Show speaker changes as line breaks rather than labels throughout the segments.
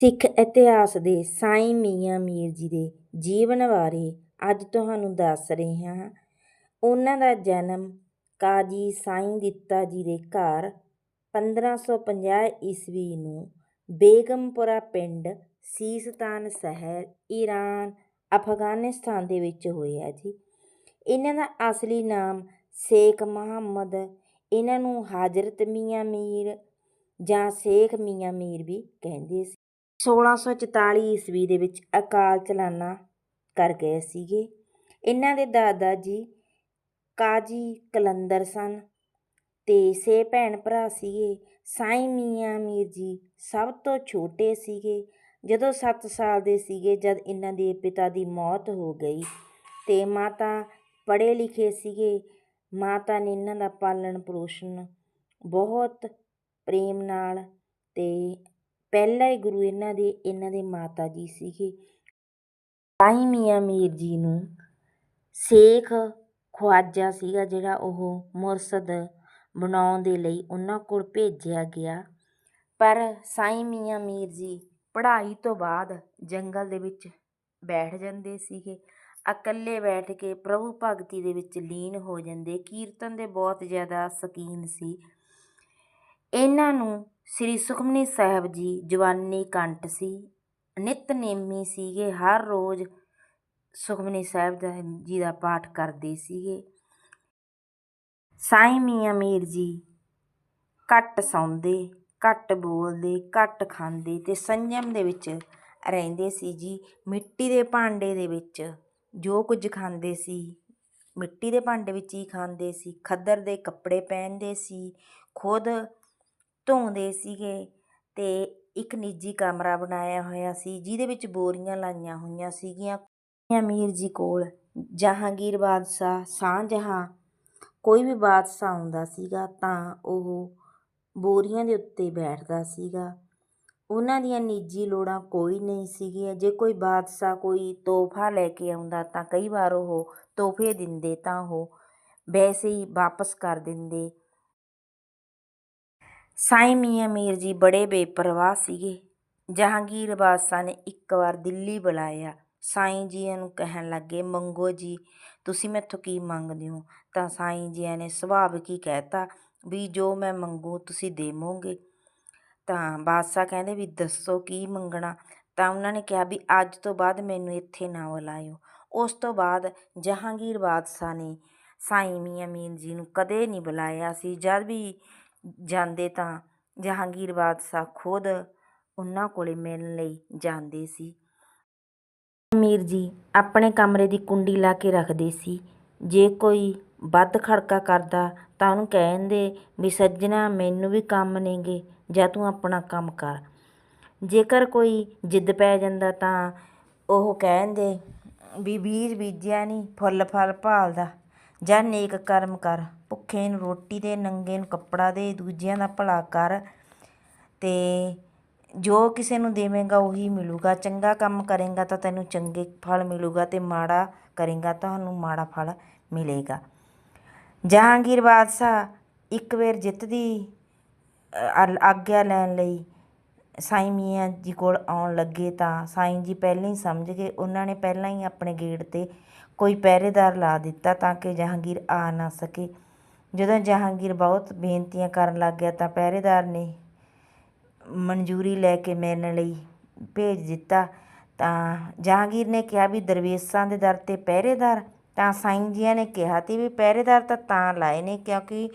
ਸਿੱਖ ਇਤਿਹਾਸ ਦੇ ਸਾਈਂ ਮੀਆਂ ਮੀਰ ਜੀ ਦੇ ਜੀਵਨ ਬਾਰੇ ਅੱਜ ਤੁਹਾਨੂੰ ਦੱਸ ਰਹੇ ਹਾਂ। ਉਹਨਾਂ ਦਾ ਜਨਮ ਕਾਜ਼ੀ ਸਾਈਂ ਦਿੱਤਾ ਜੀ ਦੇ ਘਰ 1550 ਈਸਵੀ ਨੂੰ ਬੇਗਮਪੁਰਾ ਪਿੰਡ ਸੀਸਤਾਨ ਸ਼ਹਿਰ ਈਰਾਨ, ਅਫਗਾਨਿਸਤਾਨ ਦੇ ਵਿੱਚ ਹੋਇਆ ਜੀ। ਇਹਨਾਂ ਦਾ ਅਸਲੀ ਨਾਮ ਸ਼ੇਖ ਮੁਹੰਮਦ, ਇਹਨਾਂ ਨੂੰ ਹਾਜ਼ਰਤ ਮੀਆਂ ਮੀਰ ਜਾਂ ਸ਼ੇਖ ਮੀਆਂ ਮੀਰ ਵੀ ਕਹਿੰਦੇ ਸੀ। 1644 ਈਸਵੀ ਦੇ ਵਿੱਚ ਅਕਾਲ ਚਲਾਣਾ ਕਰ ਗਏ ਸੀਗੇ। ਇਹਨਾਂ ਦੇ ਦਾਦਾ ਜੀ ਕਾਜੀ ਕਲੰਦਰ ਸਨ ਅਤੇ ਛੇ ਭੈਣ ਭਰਾ ਸੀਗੇ। ਸਾਈਂ ਮੀਆਂ ਮੀਰ ਜੀ ਸਭ ਤੋਂ ਛੋਟੇ ਸੀਗੇ। ਜਦੋਂ ਸੱਤ ਸਾਲ ਦੇ ਸੀਗੇ, ਜਦ ਇਹਨਾਂ ਦੇ ਪਿਤਾ ਦੀ ਮੌਤ ਹੋ ਗਈ ਅਤੇ ਮਾਤਾ ਪੜ੍ਹੇ ਲਿਖੇ ਸੀਗੇ। ਮਾਤਾ ਨੇ ਇਹਨਾਂ ਦਾ ਪਾਲਣ ਪੋਸ਼ਣ ਬਹੁਤ ਪ੍ਰੇਮ ਨਾਲ ਅਤੇ ਪਹਿਲਾ ਹੀ ਗੁਰੂ ਇਹਨਾਂ ਦੇ ਇਹਨਾਂ ਦੇ ਮਾਤਾ ਜੀ ਸੀਗੇ। ਸਾਈਂ ਮੀਆਂ ਮੀਰ ਜੀ ਨੂੰ ਸ਼ੇਖ ਖਵਾਜਾ ਸੀਗਾ ਜਿਹੜਾ ਉਹ ਮੁਰਸ਼ਦ ਬਣਾਉਣ ਦੇ ਲਈ ਉਹਨਾਂ ਕੋਲ ਭੇਜਿਆ ਗਿਆ। ਪਰ ਸਾਈਂ ਮੀਆਂ ਮੀਰ ਜੀ ਪੜ੍ਹਾਈ ਤੋਂ ਬਾਅਦ ਜੰਗਲ ਦੇ ਵਿੱਚ ਬੈਠ ਜਾਂਦੇ ਸੀਗੇ। ਇਕੱਲੇ ਬੈਠ ਕੇ ਪ੍ਰਭੂ ਭਗਤੀ ਦੇ ਵਿੱਚ ਲੀਨ ਹੋ ਜਾਂਦੇ। ਕੀਰਤਨ ਦੇ ਬਹੁਤ ਜ਼ਿਆਦਾ ਸ਼ੌਕੀਨ ਸੀ। ਇਹਨਾਂ ਨੂੰ ਸ੍ਰੀ ਸੁਖਮਨੀ ਸਾਹਿਬ ਜੀ ਜਵਾਨੀ ਕੰਠ ਸੀ। ਨਿਤਨੇਮੀ ਸੀਗੇ, ਹਰ ਰੋਜ਼ ਸੁਖਮਨੀ ਸਾਹਿਬ ਦਾ ਜੀ ਦਾ ਪਾਠ ਕਰਦੇ ਸੀਗੇ। ਸਾਈਂ ਮੀਆਂ ਮੀਰ ਜੀ ਘੱਟ ਸੌਂਦੇ, ਘੱਟ ਬੋਲਦੇ, ਘੱਟ ਖਾਂਦੇ ਤੇ ਸੰਜਮ ਦੇ ਵਿੱਚ ਰਹਿੰਦੇ ਸੀ ਜੀ। ਮਿੱਟੀ ਦੇ ਭਾਂਡੇ ਦੇ ਵਿੱਚ ਜੋ ਕੁਝ ਖਾਂਦੇ ਸੀ, ਮਿੱਟੀ ਦੇ ਭਾਂਡੇ ਵਿੱਚ ਹੀ ਖਾਂਦੇ ਸੀ। ਖੱਦਰ ਦੇ ਕੱਪੜੇ ਪਹਿਨਦੇ ਸੀ, ਖੁਦ ਧੋਂਦੇ ਸੀਗੇ ਅਤੇ ਇੱਕ ਨਿੱਜੀ ਕਮਰਾ ਬਣਾਇਆ ਹੋਇਆ ਸੀ, ਜਿਹਦੇ ਵਿੱਚ ਬੋਰੀਆਂ ਲਾਈਆਂ ਹੋਈਆਂ ਸੀਗੀਆਂ। ਅਮੀਰ ਜੀ ਕੋਲ ਜਹਾਂਗੀਰ ਬਾਦਸ਼ਾਹ ਸ਼ਾਹਜਹਾਂ ਕੋਈ ਵੀ ਬਾਦਸ਼ਾਹ ਆਉਂਦਾ ਸੀਗਾ ਤਾਂ ਉਹ ਬੋਰੀਆਂ ਦੇ ਉੱਤੇ ਬੈਠਦਾ ਸੀਗਾ। ਉਹਨਾਂ ਦੀਆਂ ਨਿੱਜੀ ਲੋੜਾਂ ਕੋਈ ਨਹੀਂ ਸੀਗੀਆਂ। ਜੇ ਕੋਈ ਬਾਦਸ਼ਾਹ ਕੋਈ ਤੋਹਫਾ ਲੈ ਕੇ ਆਉਂਦਾ ਤਾਂ ਕਈ ਵਾਰ ਉਹ ਤੋਹਫੇ ਦਿੰਦੇ ਤਾਂ ਉਹ ਵੈਸੇ ਹੀ ਵਾਪਸ ਕਰ ਦਿੰਦੇ। ਸਾਈਂ ਮੀਆਂ ਮੀਰ ਜੀ ਬੜੇ ਬੇਪਰਵਾਹ ਸੀਗੇ। ਜਹਾਂਗੀਰ ਬਾਦਸ਼ਾਹ ਨੇ ਇੱਕ ਵਾਰ ਦਿੱਲੀ ਬੁਲਾਇਆ। ਸਾਈਂ ਜੀਆਂ ਨੂੰ ਕਹਿਣ ਲੱਗੇ, ਮੰਗੋ ਜੀ, ਤੁਸੀਂ ਮੈਥੋਂ ਕੀ ਮੰਗਦੇ ਹੋ? ਤਾਂ ਸਾਈਂ ਜੀਆਂ ਨੇ ਸੁਭਾਵਿਕ ਹੀ ਕਹਿਤਾ, ਵੀ ਜੋ ਮੈਂ ਮੰਗੂ, ਤੁਸੀਂ ਦੇਵੋਗੇ। ਤਾਂ ਬਾਦਸ਼ਾਹ ਕਹਿੰਦੇ, ਵੀ ਦੱਸੋ ਕੀ ਮੰਗਣਾ? ਤਾਂ ਉਹਨਾਂ ਨੇ ਕਿਹਾ, ਵੀ ਅੱਜ ਤੋਂ ਬਾਅਦ ਮੈਨੂੰ ਇੱਥੇ ਨਾ ਬੁਲਾਇਓ। ਉਸ ਤੋਂ ਬਾਅਦ ਜਹਾਂਗੀਰ ਬਾਦਸ਼ਾਹ ਨੇ ਸਾਈਂ ਮੀਆਂ ਮੀਰ ਜੀ ਨੂੰ ਕਦੇ ਨਹੀਂ ਬੁਲਾਇਆ ਸੀ। ਜਦ ਵੀ ਜਾਂਦੇ ਤਾਂ ਜਹਾਂਗੀਰ ਬਾਦਸ਼ਾਹ ਖੁਦ ਉਹਨਾਂ ਕੋਲ ਮਿਲਣ ਲਈ ਜਾਂਦੇ ਸੀ। ਮੀਰ ਜੀ ਆਪਣੇ ਕਮਰੇ ਦੀ ਕੁੰਡੀ ਲਾ ਕੇ ਰੱਖਦੇ ਸੀ। ਜੇ ਕੋਈ ਵੱਧ ਖੜਕਾ ਕਰਦਾ ਤਾਂ ਉਹਨੂੰ ਕਹਿੰਦੇ ਵੀ, ਸੱਜਣਾ, ਮੈਨੂੰ ਵੀ ਕੰਮ ਨੇਗੇ, ਜਾਂ ਤੂੰ ਆਪਣਾ ਕੰਮ ਕਰ। ਜੇਕਰ ਕੋਈ ਜਿੱਦ ਪੈ ਜਾਂਦਾ ਤਾਂ ਉਹ ਕਹਿੰਦੇ ਵੀ ਬੀਜ ਬੀਜਿਆ ਨਹੀਂ ਫੁੱਲ ਫਲ ਭਾਲਦਾ। ਜਾਂ ਨੇਕ ਕਰਮ ਕਰ, ਭੁੱਖੇ ਨੂੰ ਰੋਟੀ ਦੇ, ਨੰਗੇ ਨੂੰ ਕੱਪੜਾ ਦੇ, ਦੂਜਿਆਂ ਦਾ ਭਲਾ ਕਰ ਅਤੇ ਜੋ ਕਿਸੇ ਨੂੰ ਦੇਵੇਂਗਾ ਉਹੀ ਮਿਲੂਗਾ। ਚੰਗਾ ਕੰਮ ਕਰੇਗਾ ਤਾਂ ਤੈਨੂੰ ਚੰਗੇ ਫਲ ਮਿਲੂਗਾ ਅਤੇ ਮਾੜਾ ਕਰੇਗਾ ਤੁਹਾਨੂੰ ਮਾੜਾ ਫਲ ਮਿਲੇਗਾ। ਜਹਾਂਗੀਰ ਬਾਦਸ਼ਾਹ ਇੱਕ ਵਾਰ ਜਿੱਤ ਦੀ ਆਗਿਆ ਲੈਣ ਲਈ ਸਾਈਂ ਮੀਆਂ ਜੀ ਕੋਲ ਆਉਣ ਲੱਗੇ ਤਾਂ ਸਾਈਂ ਜੀ ਪਹਿਲਾਂ ਹੀ ਸਮਝ ਗਏ। ਉਹਨਾਂ ਨੇ ਪਹਿਲਾਂ ਹੀ ਆਪਣੇ ਗੇਟ 'ਤੇ ਕੋਈ ਪਹਿਰੇਦਾਰ ਲਾ ਦਿੱਤਾ ਤਾਂ ਕਿ ਜਹਾਂਗੀਰ ਆ ਨਾ ਸਕੇ। ਜਦੋਂ ਜਹਾਂਗੀਰ ਬਹੁਤ ਬੇਨਤੀਆਂ ਕਰਨ ਲੱਗ ਗਿਆ ਤਾਂ ਪਹਿਰੇਦਾਰ ਨੇ ਮਨਜ਼ੂਰੀ ਲੈ ਕੇ ਮਿਲਣ ਲਈ ਭੇਜ ਦਿੱਤਾ। ਤਾਂ ਜਹਾਂਗੀਰ ਨੇ ਕਿਹਾ ਵੀ ਦਰਵੇਸ਼ਾਂ ਦੇ ਦਰ 'ਤੇ ਪਹਿਰੇਦਾਰ? ਤਾਂ ਸਾਈਂ ਜੀਆਂ ਨੇ ਕਿਹਾ ਤੀ ਵੀ ਪਹਿਰੇਦਾਰ ਤਾਂ ਤਾਂ ਲਾਏ ਨੇ ਕਿਉਂਕਿ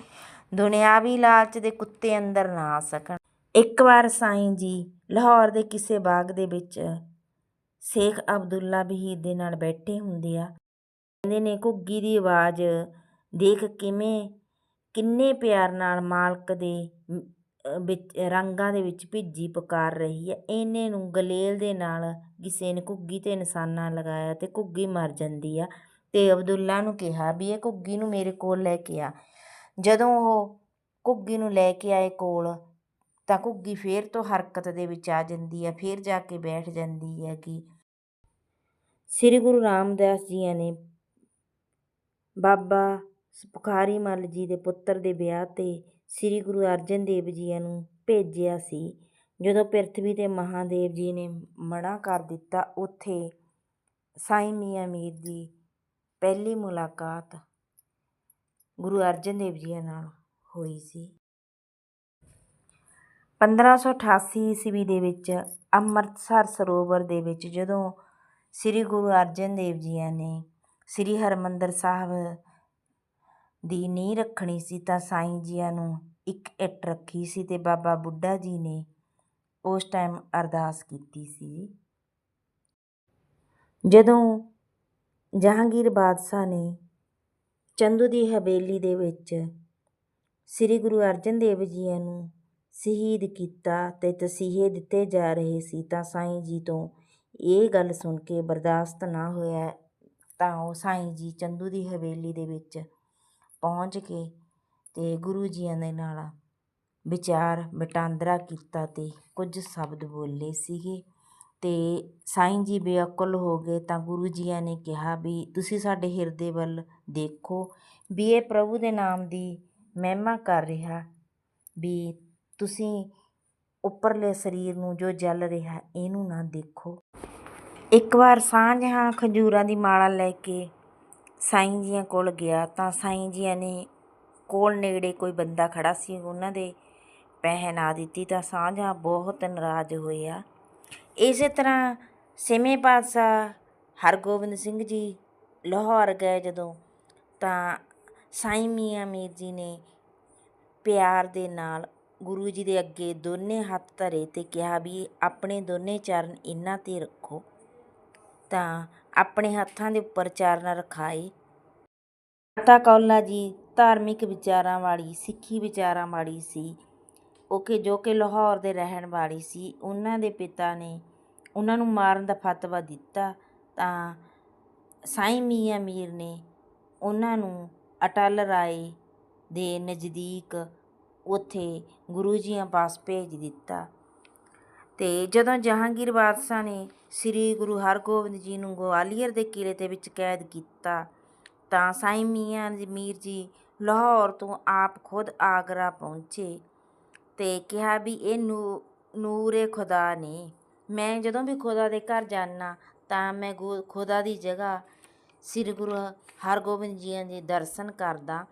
ਦੁਨਿਆਵੀ ਲਾਲਚ ਦੇ ਕੁੱਤੇ ਅੰਦਰ ਨਾ ਆ ਸਕਣ। ਇੱਕ ਵਾਰ ਸਾਈਂ ਜੀ, ਲਾਹੌਰ ਦੇ ਕਿਸੇ ਬਾਗ ਦੇ ਵਿੱਚ ਸ਼ੇਖ ਅਬਦੁੱਲਾ ਬਹੀਰ ਦੇ ਨਾਲ ਬੈਠੇ ਹੁੰਦੇ ਆ। ਕਹਿੰਦੇ ਨੇ, ਘੁੱਗੀ ਦੀ ਆਵਾਜ਼ ਦੇਖ ਕਿਵੇਂ, ਕਿੰਨੇ ਪਿਆਰ ਨਾਲ ਮਾਲਕ ਦੇ ਵਿੱਚ, ਰੰਗਾਂ ਦੇ ਵਿੱਚ ਭਿੱਜੀ ਪੁਕਾਰ ਰਹੀ ਹੈ। ਇਹਨੇ ਨੂੰ ਗਲੇਲ ਦੇ ਨਾਲ ਕਿਸੇ ਨੇ ਘੁੱਗੀ 'ਤੇ ਨਿਸ਼ਾਨਾ ਲਗਾਇਆ ਤੇ ਘੁੱਗੀ ਮਰ ਜਾਂਦੀ ਆ ਤੇ ਅਬਦੁੱਲਾ ਨੂੰ ਕਿਹਾ ਵੀ ਇਹ ਘੁੱਗੀ ਨੂੰ ਮੇਰੇ ਕੋਲ ਲੈ ਕੇ ਆ। ਜਦੋਂ ਉਹ ਘੁੱਗੀ ਨੂੰ ਲੈ ਕੇ ਆਏ ਕੋਲ ਤਾਂ ਘੁੱਗੀ ਫਿਰ ਤੋਂ ਹਰਕਤ ਦੇ ਵਿੱਚ ਆ ਜਾਂਦੀ ਹੈ, ਫਿਰ ਜਾ ਕੇ ਬੈਠ ਜਾਂਦੀ ਹੈ ਕਿ ਸ੍ਰੀ ਗੁਰੂ ਰਾਮਦਾਸ ਜੀ ਨੇ ਬਾਬਾ ਬੁਖਾਰੀ ਮੱਲ ਜੀ ਦੇ ਪੁੱਤਰ ਦੇ ਵਿਆਹ 'ਤੇ ਸ੍ਰੀ ਗੁਰੂ ਅਰਜਨ ਦੇਵ ਜੀ ਨੂੰ ਭੇਜਿਆ ਸੀ। ਜਦੋਂ ਪ੍ਰਿਥਵੀ ਤੇ ਮਹਾਦੇਵ ਜੀ ਨੇ ਮਨਾ ਕਰ ਦਿੱਤਾ, ਉੱਥੇ ਸਾਈਂ ਮੀਆਂ ਮੀਰ ਦੀ ਪਹਿਲੀ ਮੁਲਾਕਾਤ ਗੁਰੂ ਅਰਜਨ ਦੇਵ ਜੀ ਨਾਲ ਹੋਈ ਸੀ। 1588 ਈਸਵੀ ਦੇ ਵਿੱਚ ਅੰਮ੍ਰਿਤਸਰ ਸਰੋਵਰ ਦੇ ਵਿੱਚ ਜਦੋਂ ਸ੍ਰੀ ਗੁਰੂ ਅਰਜਨ ਦੇਵ ਜੀ ਨੇ ਸ੍ਰੀ ਹਰਿਮੰਦਰ ਸਾਹਿਬ ਦੀ ਨੀਂਹ ਰੱਖਣੀ ਸੀ ਤਾਂ ਸਾਈਂ ਜੀਆਂ ਨੂੰ ਇੱਕ ਇੱਟ ਰੱਖੀ ਸੀ ਤੇ ਬਾਬਾ ਬੁੱਢਾ ਜੀ ਨੇ ਉਸ ਟਾਈਮ ਅਰਦਾਸ ਕੀਤੀ ਸੀ। ਜਦੋਂ ਜਹਾਂਗੀਰ ਬਾਦਸ਼ਾਹ ਨੇ ਚੰਦੂ ਦੀ ਹਵੇਲੀ ਦੇ ਵਿੱਚ ਸ੍ਰੀ ਗੁਰੂ ਅਰਜਨ ਦੇਵ ਜੀ ਨੂੰ ਸ਼ਹੀਦ ਕੀਤਾ ਤੇ ਤਸੀਹੇ ਦਿੱਤੇ ਜਾ ਰਹੇ ਸੀ ਤਾਂ ਸਾਈਂ ਜੀ ਤੋਂ ਇਹ ਗੱਲ ਸੁਣ ਕੇ ਬਰਦਾਸ਼ਤ ਨਾ ਹੋਇਆ ਤਾਂ ਉਹ ਸਾਈਂ ਜੀ ਚੰਦੂ ਦੀ ਹਵੇਲੀ ਦੇ ਵਿੱਚ ਪਹੁੰਚ ਕੇ ਤੇ ਗੁਰੂ ਜੀਆਂ ਦੇ ਨਾਲ ਵਿਚਾਰ ਵਟਾਂਦਰਾ ਕੀਤਾ ਤੇ ਕੁਝ ਸ਼ਬਦ ਬੋਲੇ ਸੀਗੇ। ਤੇ ਸਾਈਂ ਜੀ ਬੇਅਕਲ ਹੋ ਗਏ ਤਾਂ ਗੁਰੂ ਜੀਆਂ ਨੇ ਕਿਹਾ ਵੀ ਤੁਸੀਂ ਸਾਡੇ ਹਿਰਦੇ ਵੱਲ ਦੇਖੋ ਵੀ ਇਹ ਪ੍ਰਭੂ ਦੇ ਨਾਮ ਦੀ ਮਹਿਮਾ ਕਰ ਰਿਹਾ ਵੀ ਤੁਸੀਂ ਉੱਪਰਲੇ ਸਰੀਰ ਨੂੰ ਜੋ ਜਲ ਰਿਹਾ ਇਹਨੂੰ ਨਾ ਦੇਖੋ। ਇੱਕ ਵਾਰ ਸਾਂਝਾਂ ਖਜੂਰਾਂ ਦੀ ਮਾਲਾ ਲੈ ਕੇ ਸਾਈਂ ਜੀਆਂ ਕੋਲ ਗਿਆ ਤਾਂ ਸਾਈਂ ਜੀਆਂ ਨੇ ਕੋਲ ਨੇੜੇ ਕੋਈ ਬੰਦਾ ਖੜਾ ਸੀ, ਉਹਨਾਂ ਦੇ ਪਹਿਨਾ ਦਿੱਤੀ ਤਾਂ ਸਾਂਝਾਂ ਬਹੁਤ ਨਾਰਾਜ਼ ਹੋਇਆ ਇਸੇ ਤਰ੍ਹਾਂ ਛੇਵੇਂ ਪਾਤਸ਼ਾਹ ਹਰਗੋਬਿੰਦ ਸਿੰਘ ਜੀ ਲਾਹੌਰ ਗਏ ਜਦੋਂ ਤਾਂ ਸਾਈਂ ਮੀਆਂ ਮੀਰ ਜੀ ਨੇ ਪਿਆਰ ਦੇ ਨਾਲ ਗੁਰੂ ਜੀ ਦੇ ਅੱਗੇ ਦੋਨੇ ਹੱਥ ਧਰੇ ਤੇ ਕਿਹਾ ਵੀ ਆਪਣੇ ਦੋਨੇ ਚਰਨ ਇਹਨਾਂ ਤੇ ਰੱਖੋ। ਤਾਂ ਆਪਣੇ ਹੱਥਾਂ ਦੇ ਉੱਪਰ ਚਰਨ ਰਖਾਏ। ਮਾਤਾ ਕੌਲਾ ਜੀ ਧਾਰਮਿਕ ਵਿਚਾਰਾਂ ਵਾਲੀ, ਸਿੱਖੀ ਵਿਚਾਰਾਂ ਵਾਲੀ ਸੀ। ਉਹ ਕਿ ਜੋ ਕਿ ਲਾਹੌਰ ਦੇ ਰਹਿਣ ਵਾਲੀ ਸੀ, ਉਹਨਾਂ ਦੇ ਪਿਤਾ ਨੇ ਉਹਨਾਂ ਨੂੰ ਮਾਰਨ ਦਾ ਫਤਵਾ ਦਿੱਤਾ। ਤਾਂ ਸਾਈਂ ਮੀਆਂ ਮੀਰ ਨੇ ਉਹਨਾਂ ਨੂੰ ਅਟਲ ਰਾਏ ਦੇ ਨਜ਼ਦੀਕ ਉੱਥੇ ਗੁਰੂ ਜੀਆਂ ਪਾਸ ਭੇਜ ਦਿੱਤਾ। ਤੇ ਜਦੋਂ ਜਹਾਂਗੀਰ ਬਾਦਸ਼ਾਹ ਨੇ ਸ੍ਰੀ ਗੁਰੂ ਹਰਗੋਬਿੰਦ ਜੀ ਨੂੰ ਗਵਾਲੀਅਰ ਦੇ ਕਿਲੇ ਦੇ ਵਿੱਚ ਕੈਦ ਕੀਤਾ, ਤਾਂ ਸਾਈਂ ਮੀਆਂ ਮੀਰ ਜੀ ਲਾਹੌਰ ਤੋਂ ਆਪ ਖੁਦ ਆਗਰਾ ਪਹੁੰਚੇ ਤੇ ਕਿਹਾ ਵੀ ਇਹ ਨੂ, ਨੂਰੇ ਖੁਦਾ ਨੇ। ਮੈਂ ਜਦੋਂ ਵੀ ਖੁਦਾ ਦੇ ਘਰ ਜਾਣਾ ਤਾਂ ਮੈਂ ਖੁਦਾ ਦੀ ਜਗ੍ਹਾ ਸ੍ਰੀ ਗੁਰੂ ਹਰਗੋਬਿੰਦ ਜੀ ਦੇ ਦਰਸ਼ਨ ਕਰਦਾ,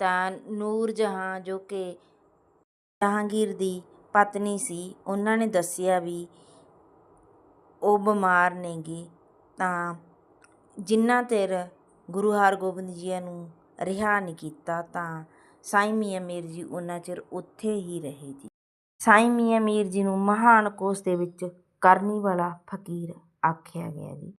ਤਾਂ ਨੂਰ ਜਹਾਂ ਜੋ ਕਿ ਜਹਾਂਗੀਰ ਦੀ ਪਤਨੀ ਸੀ। ਉਹਨਾਂ ਨੇ ਦੱਸਿਆ ਵੀ ਉਹ ਬਿਮਾਰ ਨੇਗੇ। ਤਾਂ ਜਿੰਨਾ ਚਿਰ ਗੁਰੂ ਹਰਗੋਬਿੰਦ ਜੀ ਨੂੰ ਰਿਹਾ ਨਹੀਂ ਕੀਤਾ, ਤਾਂ ਸਾਈਂ ਮੀਆਂ ਮੀਰ ਜੀ ਉਹਨਾਂ ਚਿਰ ਉੱਥੇ ਹੀ ਰਹੇ ਜੀ ਸਾਈਂ ਮੀਆਂ ਮੀਰ ਜੀ ਨੂੰ ਮਹਾਨ ਕੋਸ਼ ਦੇ ਵਿੱਚ ਕਰਨੀ ਵਾਲਾ ਫਕੀਰ ਆਖਿਆ ਗਿਆ ਜੀ।